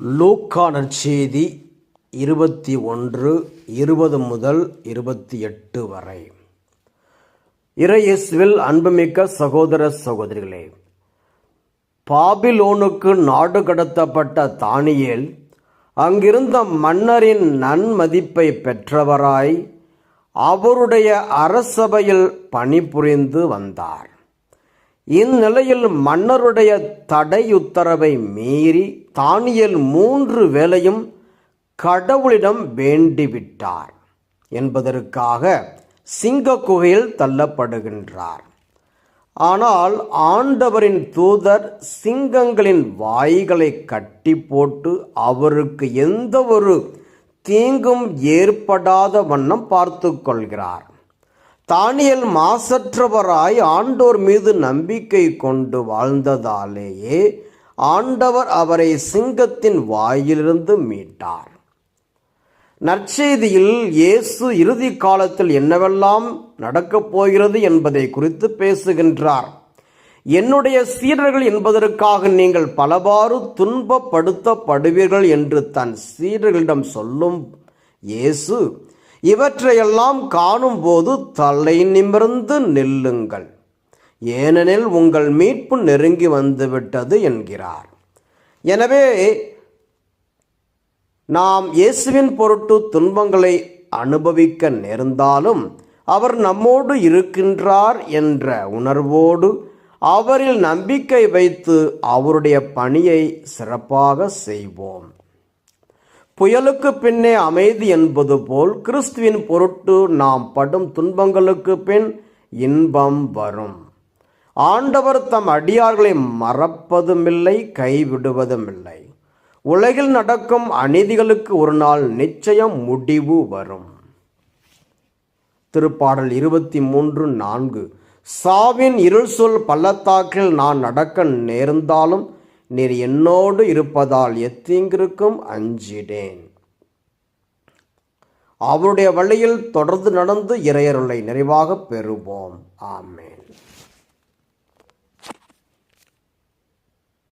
லூக்கா நற்செய்தி இருபத்தி ஒன்று இருபது முதல் இருபத்தி எட்டு வரை. இறையேசுவில் அன்புமிக்க சகோதர சகோதரிகளே பாபிலோனுக்கு நாடு கடத்தப்பட்ட தானியேல் அங்கிருந்த மன்னரின் நன்மதிப்பை பெற்றவராய் அவருடைய அரசபையில் பணிபுரிந்து வந்தார். இந்நிலையில் மன்னருடைய தடை உத்தரவை மீறி தானியல் மூன்று வேளையும் கடவுளிடம் வேண்டிவிட்டார் என்பதற்காக சிங்க குகையில் தள்ளப்படுகின்றார். ஆனால் ஆண்டவரின் தூதர் சிங்கங்களின் வாய்களை கட்டி போட்டு அவருக்கு எந்த ஒரு தீங்கும் ஏற்படாத வண்ணம் பார்த்து கொள்கிறார். தானியல் மாசற்றவராய் ஆண்டோர் மீது நம்பிக்கை கொண்டு வாழ்ந்ததாலேயே ஆண்டவர் அவரை சிங்கத்தின் வாயிலிருந்து மீட்டார். நற்செய்தியில் இயேசு இறுதி காலத்தில் என்னவெல்லாம் நடக்கப் போகிறது என்பதை குறித்து பேசுகின்றார். என்னுடைய சீடர்கள் என்பதற்காக நீங்கள் பலவாறு துன்பப்படுத்தப்படுவீர்கள் என்று தன் சீடர்களிடம் சொல்லும் இயேசு இவற்றையெல்லாம் காணும்போது தலை நிமிர்ந்து நில்லுங்கள். ஏனெனில் உங்கள் மீட்பு நெருங்கி வந்துவிட்டது என்கிறார். எனவே நாம் இயேசுவின் பொருட்டு துன்பங்களை அனுபவிக்க நேர்ந்தாலும் அவர் நம்மோடு இருக்கின்றார் என்ற உணர்வோடு அவரில் நம்பிக்கை வைத்து அவருடைய பணியை சிறப்பாக செய்வோம். புயலுக்கு பின்னே அமைதி என்பது போல் கிறிஸ்துவின் பொருட்டு நாம் படும் துன்பங்களுக்கு பின் இன்பம் வரும். ஆண்டவர் தம் அடியார்களை மறப்பதுமில்லை கைவிடுவதுமில்லை. உலகில் நடக்கும் அநீதிகளுக்கு ஒரு நாள் நிச்சயம் முடிவு வரும். திருப்பாடல் இருபத்தி மூன்று நான்கு. சாவின் இருள் சொல் பள்ளத்தாக்கில் நான் நடக்க நேர்ந்தாலும் நீர் என்னோடு இருப்பதால் எத்தீங்கிருக்கும் அஞ்சிடேன் அவருடைய வழியில் தொடர்ந்து நடந்து இறையருளை நிறைவாக பெறுவோம். ஆமேன்.